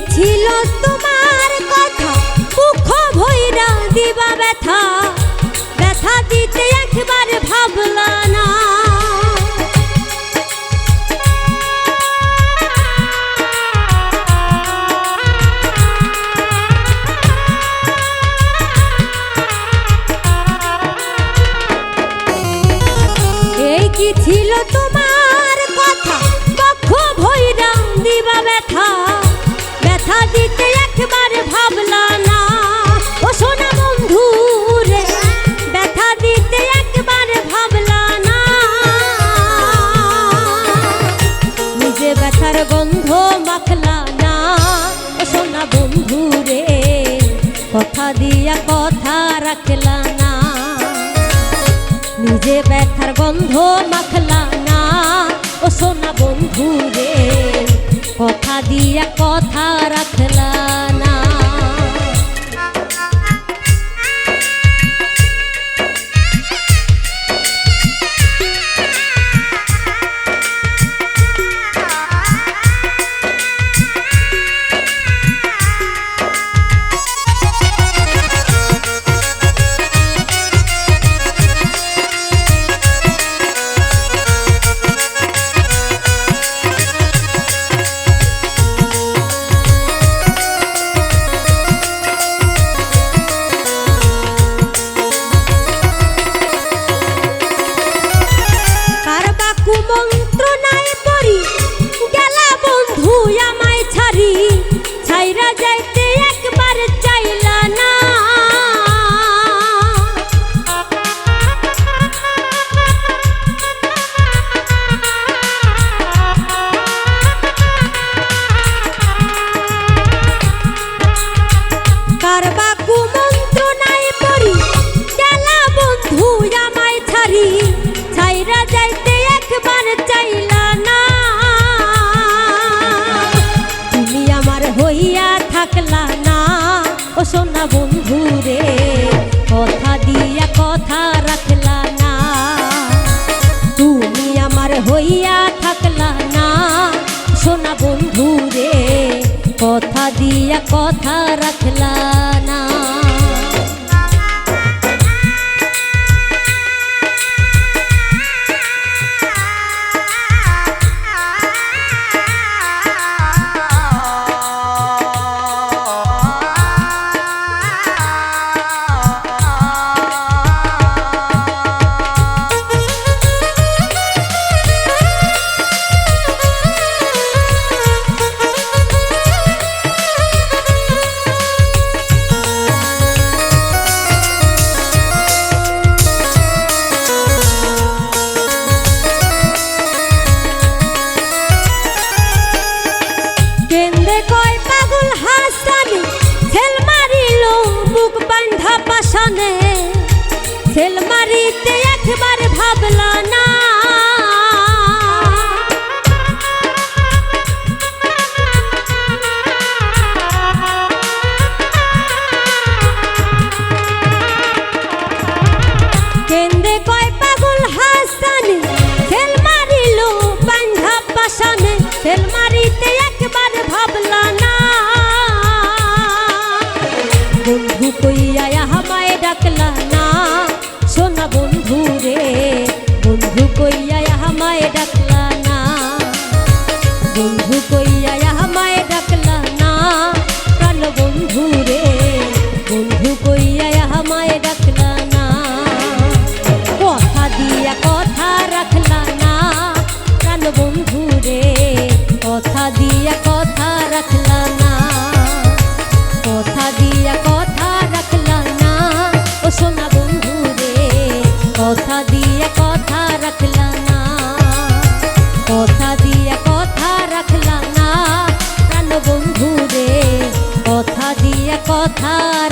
ছিল তোমার কথা। মুখ ভৈরা দিবা ব্যথা। ব্যথা দিতে একবার ভাবলা না। এই কি ছিল তোমার কথা? পক্ষ ভৈরা দিবা ব্যথা। ভাবলা না। ও সোনা বন্ধু রে, ব্যথা দিতে একবার ভাবলা না। নিজে ব্যথার গন্ধ মাখলা না। ও বন্ধু রে, কথা দিয়া কথা রাখলা না। নিজে ব্যথার গন্ধ মাখলা না। ও সোনা বন্ধু রে কথা দিয়া কথা রাখলা। দিয়া কথা রাখলা না। সেল মারিতে একবার ভাবলা না। বন্ধু কইয়া আমায় ডাকলা না। সোনা বন্ধু রে, বন্ধু কইয়া আমায় ডাকলা না। বন্ধু কইয়া আমায় ডাকলা না। প্রাণ বন্ধু রে, বন্ধু কইয়া আমায় ডাকলা রাখলা